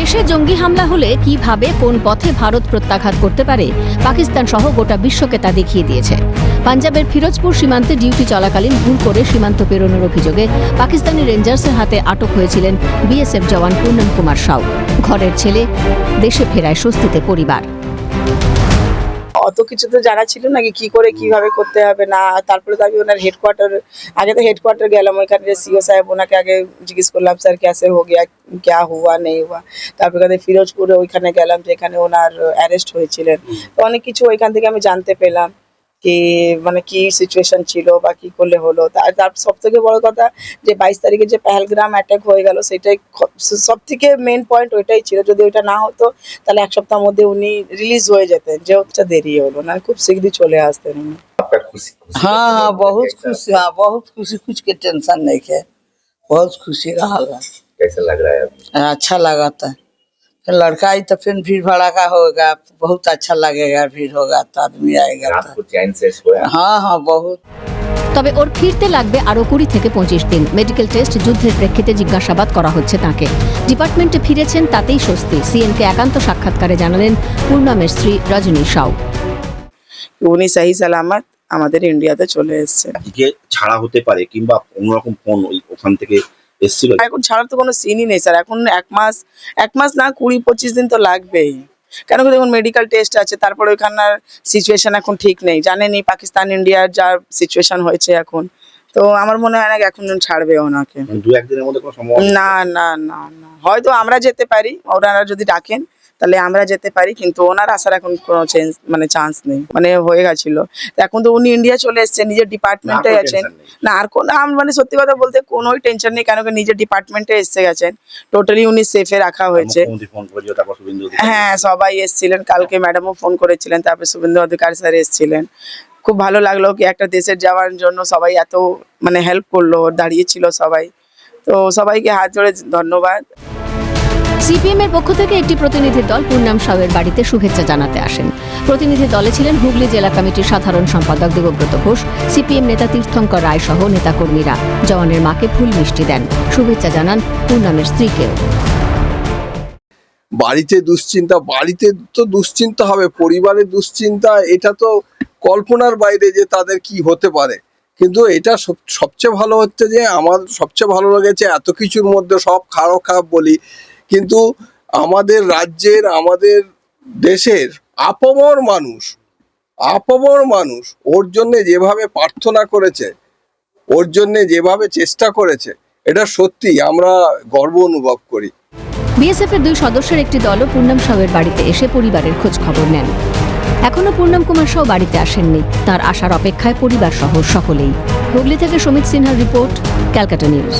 দেশে জঙ্গি হামলা হলে কীভাবে, কোন পথে ভারত প্রত্যাঘাত করতে পারে, পাকিস্তান সহ গোটা বিশ্বকে তা দেখিয়ে দিয়েছে। পাঞ্জাবের ফিরোজপুর সীমান্তে ডিউটি চলাকালীন ভুল করে সীমান্ত পেরোনোর অভিযোগে পাকিস্তানি রেঞ্জার্সের হাতে আটক হয়েছিলেন বিএসএফ জওয়ান পূর্ণম কুমার সাউ। ঘরের ছেলে, দেশে ফেরায় স্বস্তিতে পরিবার। অত কিছু তো জানা ছিল নাকি কি করে কীভাবে করতে হবে না, তারপরে তো আমি ওনার হেডকোয়ার্টার আগে তো হেডকোয়ার্টার গেলাম, ওইখানে সিও সাহেব ওনাকে আগে জিজ্ঞেস করলাম, স্যার ক্যাসে হো গিয়া, ক্যা হুয়া, নেই হুয়া? তারপরে ওখানে ফিরোজপুরে ওইখানে গেলাম, যেখানে ওনার অ্যারেস্ট হয়েছিলেন। তো অনেক কিছু ওইখান থেকে আমি জানতে পেলাম। কি মানে কি সিচুয়েশন ছিল বা কি করলে হলো তার তার সব থেকে বড় কথা যে বাইশ তারিখে যে পেহেলগ্রাম অ্যাটাক হয়ে গেল সেটাই সব থেকে মেন পয়েন্ট ওইটাই ছিল যদি ওইটা না হতো তাহলে এক সপ্তাহের মধ্যে উনি রিলিজ হয়ে যেতেন যে হচ্ছে দেরি হলো না খুব শীঘ্রই চলে আসতেন উনি आपका खुशी खुशी हाँ का हाँ टेंशन बहुत कैसा- खुशी हाँ बहुत खुशी कुछ के टेंशन नहीं है बहुत खुशी रहा कैसा लग रहा है अभी अच्छा लगा था फिर लड़का आई तो फिर भीड़ भड़ाका होगा बहुत अच्छा लगेगा भीड़ होगा तो आदमी आएगा रात तो को चैन से सोया हाँ हाँ बहुत তবে ওর ফিরতে লাগবে আরও কুড়ি থেকে পঁচিশ দিন মেডিকেল টেস্ট যুদ্ধের প্রেক্ষিতে জিজ্ঞাসাবাদ করা হচ্ছে তাকে ডিপার্টমেন্টে ফিরেছেন তাতেই স্বস্তি সিএনকে একান্ত সাক্ষাৎকারে জানালেন পূর্ণামের স্ত্রী রজনী সাউ উনি সাহি সালামত আমাদের ইন্ডিয়াতে চলে এসেছে আজকে ছাড়া হতে পারে কিংবা অন্যরকম ফোন ওই ওখান থেকে এসেছিল। এখন ছাড়ার তো কোনো সিনই নেই স্যার এখন এক মাস এক মাস না কুড়ি পঁচিশ দিন তো লাগবেই। কেন কি দেখুন মেডিকেল টেস্ট আছে তারপরে ওইখানকার সিচুয়েশন এখন ঠিক নেই। জানেনি পাকিস্তান ইন্ডিয়ার যা সিচুয়েশন হয়েছে এখন। তো আমার মনে হয় না এখন ছাড়বে ওনাকে। মানে দু একদিনের মধ্যে কোনো সম্ভাবনা না না না না। হয়তো আমরা যেতে পারি ওনারা যদি ডাকেন তাহলে আমরা যেতে পারি কিন্তু ওনার আসার এখন কোনো চেঞ্জ মানে চান্স নেই। মানে হয়ে গেছিল। এখন তো উনি ইন্ডিয়া চলে এসেছেন নিজের ডিপার্টমেন্টে আছেন। না আর কোনো মানে সত্যি কথা বলতে কোনোই টেনশন নেই কেন কি নিজের ডিপার্টমেন্টে এসে গেছেন। টোটালি উনি সেফে রাখা হয়েছে। হ্যাঁ সবাই এসেছিলেন। কালকে ম্যাডামও ফোন করেছিলেন তারপরে শুভেন্দু অধিকারী স্যার এসেছিলেন। খুব ভালো লাগল কি একটা দেশের যাওয়ার জন্য সবাই এত মানে হেল্প করল দাঁড়িয়েছিল সবাই। তো সবাইকে হাত জোড়ে ধন্যবাদ। সিপিএম এর পক্ষ থেকে একটি প্রতিনিধি দল পূর্ণাম সাউয়ের বাড়িতে শুভেচ্ছা জানাতে আসেন। প্রতিনিধি দলে ছিলেন হুগলি জেলা কমিটির সাধারণ সম্পাদক দেবব্রত ঘোষ, সিপিএম নেতা তীর্থঙ্কর রায় সহ নেতাকর্মীরা। জওয়ানের মাকে ফুল মিষ্টি দেন। শুভেচ্ছা জানান পূর্ণামের স্ত্রীকেও। বাড়িতে দুশ্চিন্তা, বাড়িতে তো দুশ্চিন্তা হবে পরিবারের দুশ্চিন্তা, এটা তো কল্পনার বাইরে যে তাদের কি হতে পারে। কিন্তু এটা সবচেয়ে ভালো হচ্ছে যে আমার সবচেয়ে ভালো লেগেছে এত কিছুর মধ্যে সব খারাপ খারাপ বলি। কিন্তু আমাদের রাজ্যের, আমাদের দেশের আপমর মানুষ আপমর মানুষ ওর জন্য যেভাবে প্রার্থনা করেছে, ওর জন্য যেভাবে চেষ্টা করেছে, এটা সত্যি আমরা গর্ব অনুভব করি। বিএসএফ এর দুই সদস্যের একটি দলও পূর্ণাম সাউয়ের বাড়িতে এসে পরিবারের খোঁজ খবর নেন। এখনও পূর্ণাম কুমার সাহ বাড়িতে আসেননি। তার আসার অপেক্ষায় পরিবার সহ সকলেই। হুগলি থেকে সমিত সিনহার রিপোর্ট, ক্যালকাটা নিউজ।